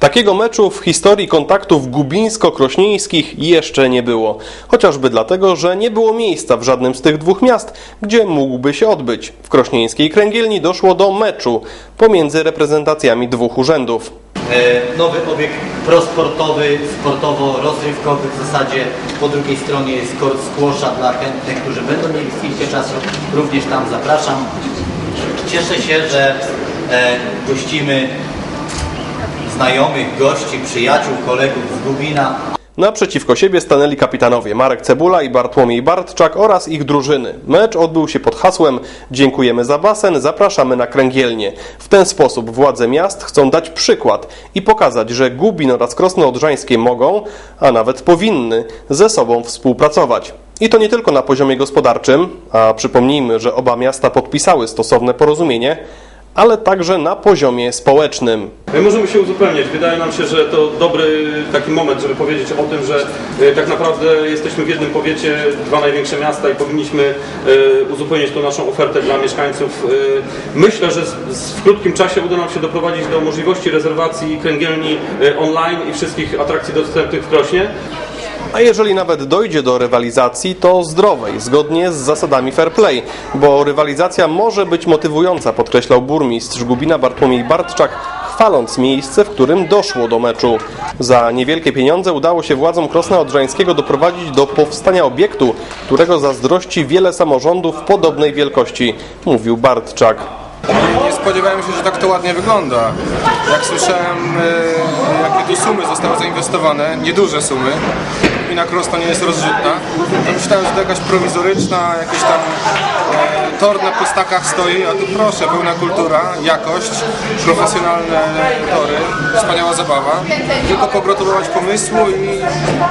Takiego meczu w historii kontaktów gubińsko-krośnieńskich jeszcze nie było. Chociażby dlatego, że nie było miejsca w żadnym z tych dwóch miast, gdzie mógłby się odbyć. W krośnieńskiej kręgielni doszło do meczu pomiędzy reprezentacjami dwóch urzędów. E, nowy obiekt prosportowy, sportowo-rozrywkowy w zasadzie. Po drugiej stronie jest kort skłosza dla chętnych, którzy będą mieli chwilkę czasu. Również tam zapraszam. Cieszę się, że e, gościmy znajomych, gości, przyjaciół, kolegów z Gubina. Naprzeciwko siebie stanęli kapitanowie Marek Cebula i Bartłomiej Bartczak oraz ich drużyny. Mecz odbył się pod hasłem Dziękujemy za basen, zapraszamy na kręgielnie. W ten sposób władze miast chcą dać przykład i pokazać, że Gubin oraz Krosno Odrzańskie mogą, a nawet powinny, ze sobą współpracować. I to nie tylko na poziomie gospodarczym, a przypomnijmy, że oba miasta podpisały stosowne porozumienie, ale także na poziomie społecznym. My możemy się uzupełniać. Wydaje nam się, że to dobry taki moment, żeby powiedzieć o tym, że e, tak naprawdę jesteśmy w jednym powiecie, dwa największe miasta i powinniśmy e, uzupełnić tą naszą ofertę dla mieszkańców. E, Myślę, że w krótkim czasie uda nam się doprowadzić do możliwości rezerwacji kręgielni online i wszystkich atrakcji dostępnych w Krośnie. A jeżeli nawet dojdzie do rywalizacji, to zdrowej, zgodnie z zasadami fair play, bo rywalizacja może być motywująca, podkreślał burmistrz Gubina Bartłomiej Bartczak, chwaląc miejsce, w którym doszło do meczu. Za niewielkie pieniądze udało się władzom Krosna Odrzańskiego doprowadzić do powstania obiektu, którego zazdrości wiele samorządów podobnej wielkości, mówił Bartczak. Spodziewałem się, że tak to ładnie wygląda. Jak słyszałem, e, jakie tu sumy zostały zainwestowane, nieduże sumy, i na nie jest rozrzutna, to myślałem, że to jakaś prowizoryczna, jakiś tam e, tor na pustakach stoi, a tu proszę, pełna kultura, jakość, profesjonalne tory, wspaniała zabawa. Tylko pogratulować pomysłu i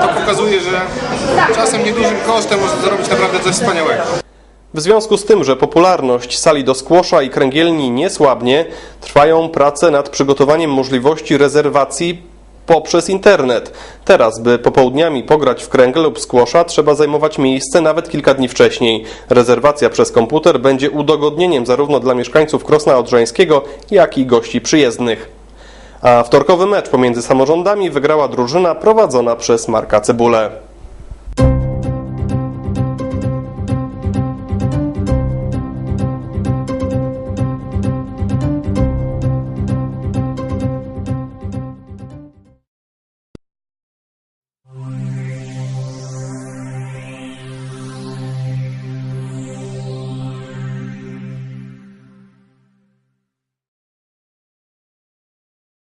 to pokazuje, że czasem niedużym kosztem można zrobić naprawdę coś wspaniałego. W związku z tym, że popularność sali do skłosza i kręgielni nie słabnie, trwają prace nad przygotowaniem możliwości rezerwacji poprzez internet. Teraz, by popołudniami pograć w kręgle lub skłosza, trzeba zajmować miejsce nawet kilka dni wcześniej. Rezerwacja przez komputer będzie udogodnieniem zarówno dla mieszkańców Krosna Odrzańskiego, jak i gości przyjezdnych. A wtorkowy mecz pomiędzy samorządami wygrała drużyna prowadzona przez Marka Cebulę.